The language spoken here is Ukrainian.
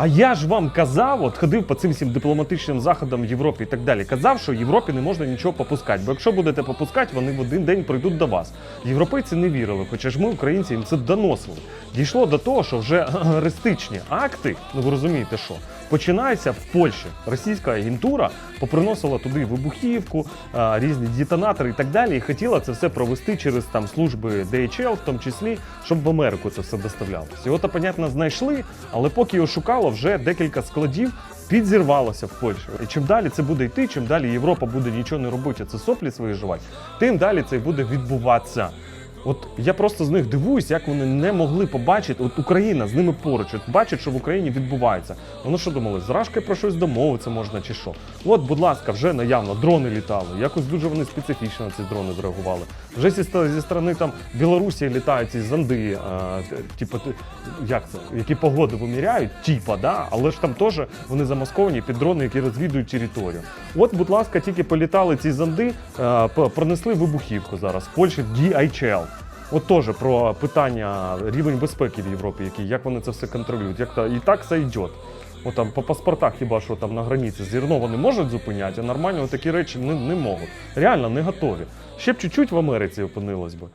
А я ж вам казав, от ходив по цим всім дипломатичним заходам в Європі і так далі. Казав, що Європі не можна нічого попускати, бо якщо будете попускати, вони в один день прийдуть до вас. Європейці не вірили, хоча ж ми, українці, їм це доносили. Дійшло до того, що вже ареристичні акти, ну ви розумієте, що починаються в Польщі. Російська агентура поприносила туди вибухівку, різні детонатори і так далі, і хотіла це все провести через там служби DHL, в тому числі, щоб в Америку це все доставлялося. Його то, понятно, знайшли, але поки його шукало, вже декілька складів підзірвалося в Польщі. І чим далі це буде йти, чим далі Європа буде нічого не робити, а це соплі свої жувати, тим далі це буде відбуватися. От я просто з них дивуюсь, як вони не могли побачити. От Україна з ними поруч, от бачить, що в Україні відбувається. Вони що думали, з Рашкою про щось домовитися можна чи що? От, будь ласка, вже наявно дрони літали. Якось дуже вони специфічно на ці дрони зреагували. Вже зі, зі сторони там Білорусі літають ці зонди, а, типу, як це, які погоди виміряють, типа, да, але ж там теж вони замасковані під дрони, які розвідують територію. От, будь ласка, тільки політали ці зонди, е, пронесли вибухівку зараз в Польщі DHL. От теж про питання рівень безпеки в Європі, який, як вони це все контролюють. Як та, і так це йде. От там по паспортах хіба що там на границі зерно вони можуть зупиняти, а нормально такі речі не, не можуть. Реально не готові. Ще б чуть-чуть в Америці опинилось би.